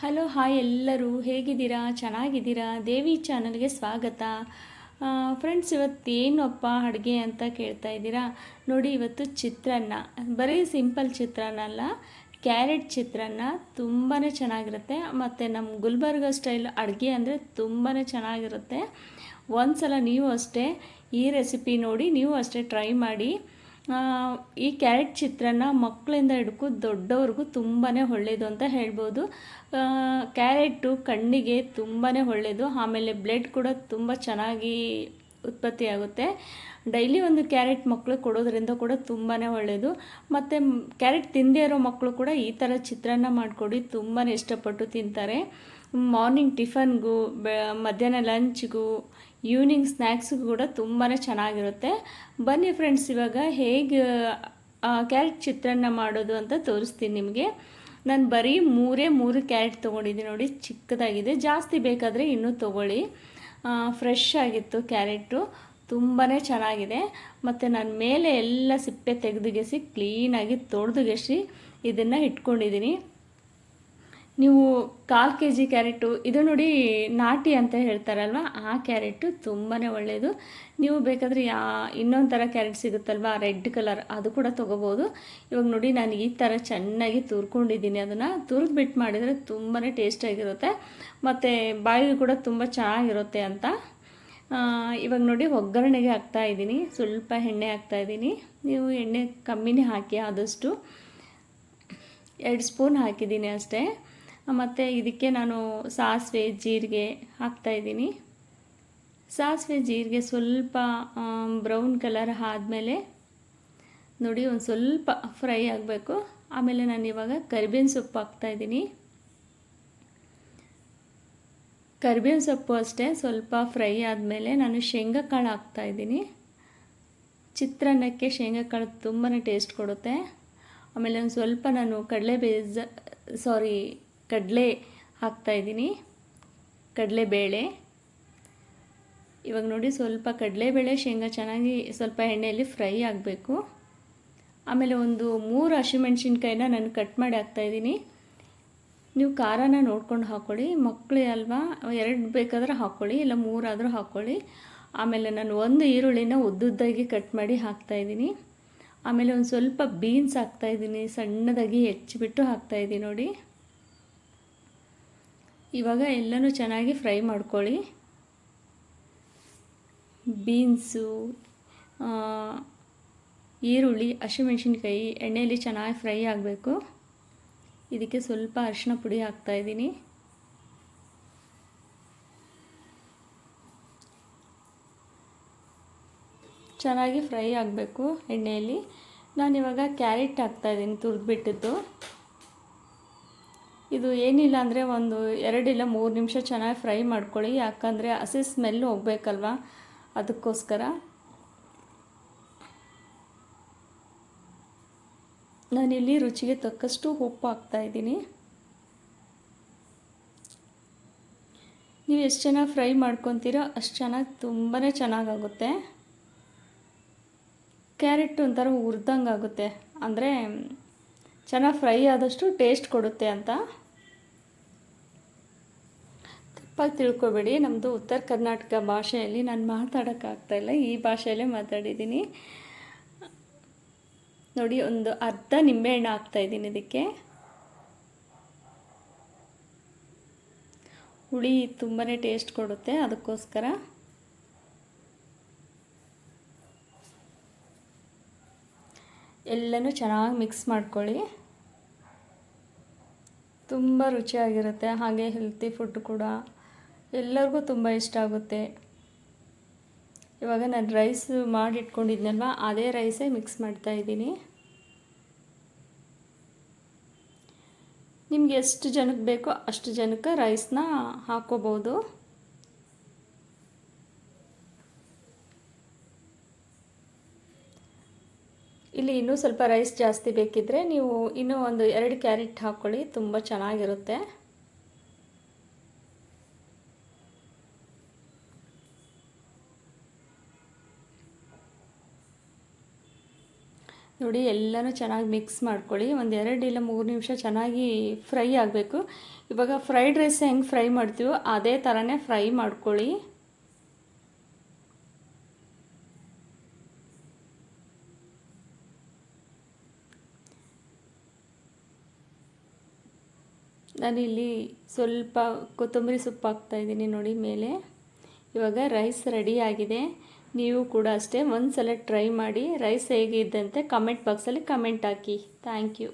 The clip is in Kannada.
ಹಲೋ ಹಾಯ್ ಎಲ್ಲರೂ. ಹೇಗಿದ್ದೀರಾ? ಚೆನ್ನಾಗಿದ್ದೀರಾ? ದೇವಿ ಚಾನಲ್ಗೆ ಸ್ವಾಗತ. ಫ್ರೆಂಡ್ಸ್ ಇವತ್ತು ಅಪ್ಪ ಅಡುಗೆ ಅಂತ ಕೇಳ್ತಾ ಇದ್ದೀರಾ? ನೋಡಿ, ಇವತ್ತು ಚಿತ್ರಾನ್ನ. ಬರೀ ಸಿಂಪಲ್ ಚಿತ್ರಾನ್ನ ಅಲ್ಲ ಕ್ಯಾರೆಟ್ ಚಿತ್ರಾನ್ನ ತುಂಬಾ ಚೆನ್ನಾಗಿರುತ್ತೆ. ಮತ್ತು ನಮ್ಮ ಗುಲ್ಬರ್ಗ ಸ್ಟೈಲ್ ಅಡುಗೆ ಅಂದರೆ ತುಂಬಾ ಚೆನ್ನಾಗಿರುತ್ತೆ. ಒಂದು ಸಲ ನೀವು ಅಷ್ಟೇ ಈ ರೆಸಿಪಿ ನೋಡಿ, ನೀವು ಅಷ್ಟೇ ಟ್ರೈ ಮಾಡಿ. ಈ ಕ್ಯಾರೆಟ್ ಚಿತ್ರಾನ್ನ ಮಕ್ಕಳಿಂದ ಹಿಡ್ಕು ದೊಡ್ಡವ್ರಿಗೂ ತುಂಬಾ ಒಳ್ಳೆಯದು ಅಂತ ಹೇಳ್ಬೋದು. ಕ್ಯಾರೆಟು ಕಣ್ಣಿಗೆ ತುಂಬಾ ಒಳ್ಳೆಯದು ಆಮೇಲೆ ಬ್ಲಡ್ ಕೂಡ ತುಂಬ ಚೆನ್ನಾಗಿ ಉತ್ಪತ್ತಿ ಆಗುತ್ತೆ. ಡೈಲಿ ಒಂದು ಕ್ಯಾರೆಟ್ ಮಕ್ಕಳು ಕೊಡೋದ್ರಿಂದ ಕೂಡ ತುಂಬಾ ಒಳ್ಳೆಯದು ಮತ್ತು ಕ್ಯಾರೆಟ್ ತಿಂದೇ ಇರೋ ಮಕ್ಕಳು ಕೂಡ ಈ ಥರ ಚಿತ್ರಾನ್ನ ಮಾಡಿಕೊಡಿ ತುಂಬಾ ಇಷ್ಟಪಟ್ಟು ತಿಂತಾರೆ. ಮಾರ್ನಿಂಗ್ ಟಿಫನ್ಗೂ, ಬೆ, ಮಧ್ಯಾಹ್ನ ಲಂಚ್ಗೂ ಈವ್ನಿಂಗ್ ಸ್ನ್ಯಾಕ್ಸು ಕೂಡ ತುಂಬಾ ಚೆನ್ನಾಗಿರುತ್ತೆ. ಬನ್ನಿ ಫ್ರೆಂಡ್ಸ್ ಇವಾಗ ಹೇಗೆ ಕ್ಯಾರೆಟ್ ಚಿತ್ರಾನ್ನ ಮಾಡೋದು ಅಂತ ತೋರಿಸ್ತೀನಿ ನಿಮಗೆ. ನಾನು ಬರೀ ಮೂರೇ ಮೂರು ಕ್ಯಾರೆಟ್ ತೊಗೊಂಡಿದ್ದೀನಿ ನೋಡಿ, ಚಿಕ್ಕದಾಗಿದೆ. ಜಾಸ್ತಿ ಬೇಕಾದರೆ ಇನ್ನೂ ತೊಗೊಳ್ಳಿ. ಫ್ರೆಶ್ ಆಗಿತ್ತು ಕ್ಯಾರೆಟು ತುಂಬಾ ಚೆನ್ನಾಗಿದೆ. ಮತ್ತು ನಾನು ಮೇಲೆ ಎಲ್ಲ ಸಿಪ್ಪೆ ತೆಗೆದುಗೆಸಿ ಕ್ಲೀನಾಗಿ ತೊಳೆದುಗೆಸಿ ಇದನ್ನು ಇಟ್ಕೊಂಡಿದ್ದೀನಿ. ನೀವು ಕಾಲು ಕೆ ಜಿ ಕ್ಯಾರೆಟು, ಇದು ನೋಡಿ ನಾಟಿ ಅಂತ ಹೇಳ್ತಾರಲ್ವ, ಆ ಕ್ಯಾರೆಟು ತುಂಬಾ ಒಳ್ಳೆಯದು ನೀವು ಬೇಕಾದರೆ ಯಾ ಇನ್ನೊಂದು ಥರ ಕ್ಯಾರೆಟ್ ಸಿಗುತ್ತಲ್ವ, ರೆಡ್ ಕಲರ್, ಅದು ಕೂಡ ತೊಗೋಬೋದು. ಇವಾಗ ನೋಡಿ, ನಾನು ಈ ಥರ ಚೆನ್ನಾಗಿ ತುರ್ಕೊಂಡಿದ್ದೀನಿ ಅದನ್ನು. ತುರಿದ್ಬಿಟ್ಟು ಮಾಡಿದರೆ ತುಂಬಾ ಟೇಸ್ಟಾಗಿರುತ್ತೆ ಮತ್ತು ಬಾಯಿಗೆ ಕೂಡ ತುಂಬ ಚೆನ್ನಾಗಿರುತ್ತೆ ಅಂತ. ಇವಾಗ ನೋಡಿ, ಒಗ್ಗರಣೆಗೆ ಹಾಕ್ತಾ ಇದ್ದೀನಿ. ಸ್ವಲ್ಪ ಎಣ್ಣೆ ಹಾಕ್ತಾ ಇದ್ದೀನಿ. ನೀವು ಎಣ್ಣೆ ಕಮ್ಮಿನೇ ಹಾಕಿ ಆದಷ್ಟು. ಎರಡು ಸ್ಪೂನ್ ಹಾಕಿದ್ದೀನಿ ಅಷ್ಟೇ. ಮತ್ತು ಇದಕ್ಕೆ ನಾನು ಸಾಸಿವೆ, ಜೀರಿಗೆ ಹಾಕ್ತಾಯಿದ್ದೀನಿ ಸಾಸಿವೆ, ಜೀರಿಗೆ ಸ್ವಲ್ಪ ಬ್ರೌನ್ ಕಲರ್ ಆದಮೇಲೆ ನೋಡಿ ಒಂದು ಸ್ವಲ್ಪ ಫ್ರೈ ಆಗಬೇಕು. ಆಮೇಲೆ ನಾನು ಇವಾಗ ಕರಿಬೇವಿನ ಸೊಪ್ಪು ಹಾಕ್ತಾಯಿದ್ದೀನಿ ಕರಿಬೇವಿನ ಸೊಪ್ಪು ಅಷ್ಟೇ, ಸ್ವಲ್ಪ ಫ್ರೈ ಆದಮೇಲೆ ನಾನು ಶೇಂಗಾ ಕಾಳು ಹಾಕ್ತಾಯಿದ್ದೀನಿ ಚಿತ್ರಾನ್ನಕ್ಕೆ ಶೇಂಗಾ ಕಾಳು ತುಂಬಾ ಟೇಸ್ಟ್ ಕೊಡುತ್ತೆ. ಆಮೇಲೆ ಒಂದು ಸ್ವಲ್ಪ ನಾನು ಕಡಲೆ ಬೇಜ ಸಾರಿ ಕಡಲೆ ಹಾಕ್ತಾಯಿದ್ದೀನಿ ಕಡಲೆಬೇಳೆ ಇವಾಗ ನೋಡಿ ಸ್ವಲ್ಪ ಕಡಲೆಬೇಳೆ ಶೇಂಗಾ ಚೆನ್ನಾಗಿ ಸ್ವಲ್ಪ ಎಣ್ಣೆಯಲ್ಲಿ ಫ್ರೈ ಆಗಬೇಕು. ಆಮೇಲೆ ಒಂದು ಮೂರು ಹಸಿಮೆಣ್ಸಿನ್ಕಾಯಿನ ನಾನು ಕಟ್ ಮಾಡಿ ಹಾಕ್ತಾಯಿದ್ದೀನಿ ನೀವು ಖಾರನ ನೋಡ್ಕೊಂಡು ಹಾಕ್ಕೊಳ್ಳಿ ಮಕ್ಕಳೇ ಅಲ್ವಾ? ಎರಡು ಬೇಕಾದ್ರೆ ಹಾಕ್ಕೊಳ್ಳಿ ಇಲ್ಲ ಮೂರಾದರೂ ಹಾಕ್ಕೊಳ್ಳಿ ಆಮೇಲೆ ನಾನು ಒಂದು ಈರುಳ್ಳಿನ ಉದ್ದುದ್ದಾಗಿ ಕಟ್ ಮಾಡಿ ಹಾಕ್ತಾಯಿದ್ದೀನಿ ಆಮೇಲೆ ಒಂದು ಸ್ವಲ್ಪ ಬೀನ್ಸ್ ಹಾಕ್ತಾಯಿದ್ದೀನಿ ಸಣ್ಣದಾಗಿ ಹೆಚ್ಚಿಬಿಟ್ಟು ಹಾಕ್ತಾಯಿದ್ದೀನಿ ನೋಡಿ. ಇವಾಗ ಎಲ್ಲನೂ ಚೆನ್ನಾಗಿ ಫ್ರೈ ಮಾಡ್ಕೊಳ್ಳಿ. ಬೀನ್ಸು ಈರುಳ್ಳಿ, ಹಸಿಮೆಣ್ಸಿನ್ಕಾಯಿ, ಎಣ್ಣೆಯಲ್ಲಿ ಚೆನ್ನಾಗಿ ಫ್ರೈ ಆಗಬೇಕು. ಇದಕ್ಕೆ ಸ್ವಲ್ಪ ಅರಿಶಿನ ಪುಡಿ ಹಾಕ್ತಾಯಿದ್ದೀನಿ ಚೆನ್ನಾಗಿ ಫ್ರೈ ಆಗಬೇಕು ಎಣ್ಣೆಯಲ್ಲಿ. ನಾನಿವಾಗ ಕ್ಯಾರೆಟ್ ಹಾಕ್ತಾಯಿದ್ದೀನಿ ತುರಿದ್ಬಿಟ್ಟಿದ್ದು. ಇದು ಏನಿಲ್ಲ ಅಂದರೆ ಒಂದು ಎರಡಿಲ್ಲ ಮೂರು ನಿಮಿಷ ಚೆನ್ನಾಗಿ ಫ್ರೈ ಮಾಡ್ಕೊಳ್ಳಿ, ಯಾಕಂದರೆ ಹಸಿ ಸ್ಮೆಲ್ ಹೋಗ್ಬೇಕಲ್ವ? ಅದಕ್ಕೋಸ್ಕರ. ನಾನಿಲ್ಲಿ ರುಚಿಗೆ ತಕ್ಕಷ್ಟು ಉಪ್ಪು ಹಾಕ್ತಾಯಿದ್ದೀನಿ ನೀವು ಎಷ್ಟು ಚೆನ್ನಾಗಿ ಫ್ರೈ ಮಾಡ್ಕೊತೀರೋ ಅಷ್ಟು ಚೆನ್ನಾಗಿ ತುಂಬಾ ಚೆನ್ನಾಗಾಗುತ್ತೆ. ಕ್ಯಾರೆಟ್ ಒಂಥರ ಹುರ್ದಂಗೆ ಆಗುತ್ತೆ ಅಂದರೆ ಚೆನ್ನಾಗಿ ಫ್ರೈ ಆದಷ್ಟು ಟೇಸ್ಟ್ ಕೊಡುತ್ತೆ ಅಂತ. ತಪ್ಪಾಗಿ ತಿಳ್ಕೊಬೇಡಿ. ನಮ್ಮದು ಉತ್ತರ ಕರ್ನಾಟಕ ಭಾಷೆಯಲ್ಲಿ ನಾನು ಮಾತಾಡೋಕ್ಕಾಗ್ತಾಯಿಲ್ಲ ಈ ಭಾಷೆಯಲ್ಲೇ ಮಾತಾಡಿದ್ದೀನಿ. ನೋಡಿ, ಒಂದು ಅರ್ಧ ನಿಂಬೆಹಣ್ಣು ಹಾಕ್ತಾಯಿದ್ದೀನಿ ಇದಕ್ಕೆ. ಹುಳಿ ತುಂಬಾ ಟೇಸ್ಟ್ ಕೊಡುತ್ತೆ ಅದಕ್ಕೋಸ್ಕರ. ಎಲ್ಲನೂ ಚೆನ್ನಾಗಿ ಮಿಕ್ಸ್ ಮಾಡ್ಕೊಳ್ಳಿ. ತುಂಬ ರುಚಿಯಾಗಿರುತ್ತೆ. ಹಾಗೆ ಹೆಲ್ತಿ ಫುಡ್ ಕೂಡ. ಎಲ್ಲರಿಗೂ ತುಂಬ ಇಷ್ಟ ಆಗುತ್ತೆ. ಇವಾಗ ನಾನು ರೈಸ್ ಮಾಡಿಟ್ಕೊಂಡಿದ್ನಲ್ವ? ಅದೇ ರೈಸೇ ಮಿಕ್ಸ್ ಮಾಡ್ತಾ ಇದ್ದೀನಿ. ನಿಮ್ಗೆ ಎಷ್ಟು ಜನಕ್ಕೆ ಬೇಕೋ ಅಷ್ಟು ಜನಕ್ಕೆ ರೈಸ್ನ ಹಾಕೋಬೋದು ಇಲ್ಲಿ ಇನ್ನೂ ಸ್ವಲ್ಪ ರೈಸ್ ಜಾಸ್ತಿ ಬೇಕಿದ್ದರೆ ನೀವು ಇನ್ನೂ ಒಂದು ಎರಡು ಕ್ಯಾರೆಟ್ ಹಾಕ್ಕೊಳ್ಳಿ, ತುಂಬ ಚೆನ್ನಾಗಿರುತ್ತೆ. ನೋಡಿ, ಎಲ್ಲನೂ ಚೆನ್ನಾಗಿ ಮಿಕ್ಸ್ ಮಾಡ್ಕೊಳ್ಳಿ. ಒಂದು ಎರಡು ಇಲ್ಲ ಮೂರು ನಿಮಿಷ ಚೆನ್ನಾಗಿ ಫ್ರೈ ಆಗಬೇಕು. ಇವಾಗ ಫ್ರೈಡ್ ರೈಸ್ ಹೆಂಗೆ ಫ್ರೈ ಮಾಡ್ತೀವೋ ಅದೇ ಥರನೇ ಫ್ರೈ ಮಾಡ್ಕೊಳ್ಳಿ. ನಾನಿಲ್ಲಿ ಸ್ವಲ್ಪ ಕೊತ್ತಂಬರಿ ಸೊಪ್ಪು ಹಾಕ್ತಾಯಿದ್ದೀನಿ ನೋಡಿ ಮೇಲೆ. ಇವಾಗ ರೈಸ್ ರೆಡಿ ಆಗಿದೆ. ನೀವು ಕೂಡ ಅಷ್ಟೇ ಒಂದು ಸಲ ಟ್ರೈ ಮಾಡಿ ರೈಸ್ ಹೇಗಿದ್ದಂತೆ ಕಮೆಂಟ್ ಬಾಕ್ಸಲ್ಲಿ ಕಮೆಂಟ್ ಹಾಕಿ. Thank you